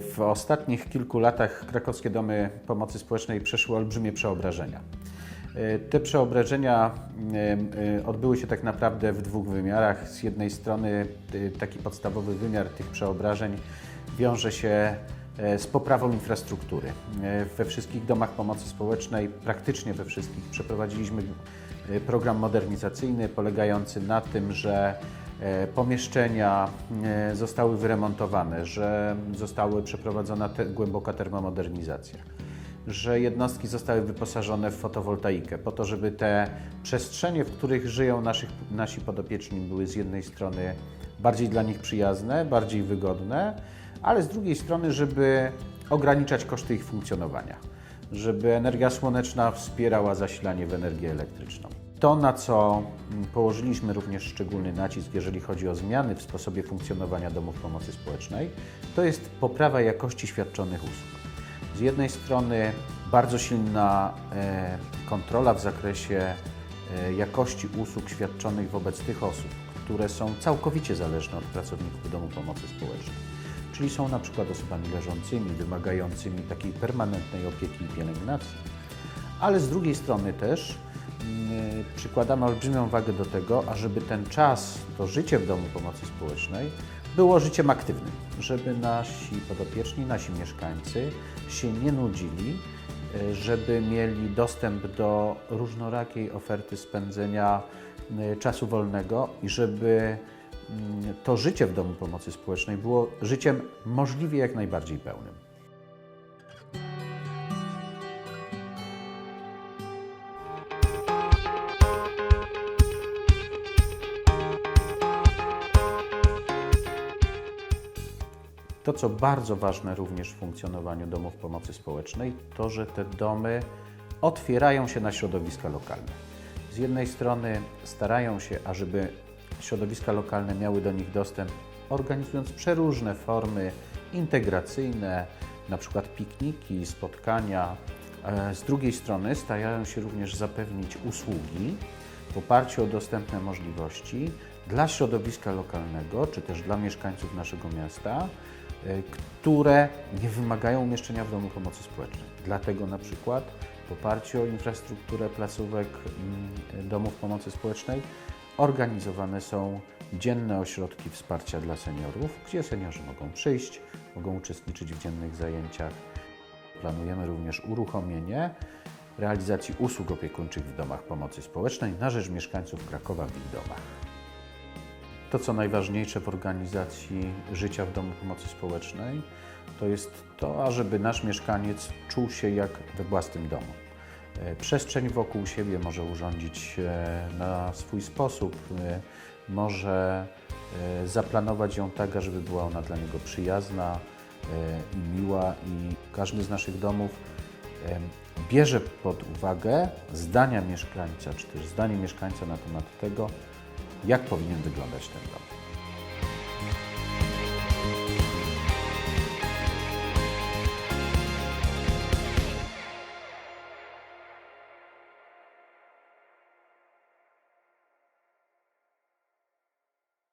W ostatnich kilku latach krakowskie domy pomocy społecznej przeszły olbrzymie przeobrażenia. E, Te przeobrażenia e, e, odbyły się tak naprawdę w dwóch wymiarach. Z jednej strony taki podstawowy wymiar tych przeobrażeń wiąże się z poprawą infrastruktury. We wszystkich domach pomocy społecznej, praktycznie we wszystkich, przeprowadziliśmy program modernizacyjny polegający na tym, że pomieszczenia e, zostały wyremontowane, że została przeprowadzona te, głęboka termomodernizacja, że jednostki zostały wyposażone w fotowoltaikę, po to, żeby te przestrzenie, w których żyją naszych, nasi podopieczni, były z jednej strony bardziej dla nich przyjazne, bardziej wygodne, ale z drugiej strony, żeby ograniczać koszty ich funkcjonowania, żeby energia słoneczna wspierała zasilanie w energię elektryczną. To, na co mm, położyliśmy również szczególny nacisk, jeżeli chodzi o zmiany w sposobie funkcjonowania domów pomocy społecznej, to jest poprawa jakości świadczonych usług. Z jednej strony bardzo silna e, kontrola w zakresie e, jakości usług świadczonych wobec tych osób, które są całkowicie zależne od pracowników domu pomocy społecznej, czyli są na przykład osobami leżącymi, wymagającymi takiej permanentnej opieki i pielęgnacji, ale z drugiej strony też przykładamy olbrzymią wagę do tego, ażeby ten czas, to życie w domu pomocy społecznej było życiem aktywnym, żeby nasi podopieczni, nasi mieszkańcy się nie nudzili, e, żeby mieli dostęp do różnorakiej oferty spędzenia e, czasu wolnego i żeby mm, to życie w domu pomocy społecznej było życiem możliwie jak najbardziej pełnym. To, co bardzo ważne również w funkcjonowaniu domów pomocy społecznej, to, że te domy otwierają się na środowiska lokalne. Z jednej strony starają się, ażeby środowiska lokalne miały do nich dostęp, organizując przeróżne formy integracyjne, na przykład pikniki, spotkania. E, Z drugiej strony starają się również zapewnić usługi w oparciu o dostępne możliwości dla środowiska lokalnego, czy też dla mieszkańców naszego miasta, które nie wymagają umieszczenia w domu pomocy społecznej. Dlatego na przykład w oparciu o infrastrukturę placówek mm, domów pomocy społecznej organizowane są dzienne ośrodki wsparcia dla seniorów, gdzie seniorzy mogą przyjść, mogą uczestniczyć w dziennych zajęciach. Planujemy również uruchomienie realizacji usług opiekuńczych w domach pomocy społecznej na rzecz mieszkańców Krakowa w ich domach. To, co najważniejsze w organizacji życia w domu pomocy społecznej, to jest to, ażeby nasz mieszkaniec czuł się jak we własnym domu. E, Przestrzeń wokół siebie może urządzić na swój sposób, e, może e, zaplanować ją tak, żeby była ona dla niego przyjazna i miła i każdy z naszych domów bierze pod uwagę zdania mieszkańca, czy też zdanie mieszkańca na temat tego, jak powinien wyglądać ten dom.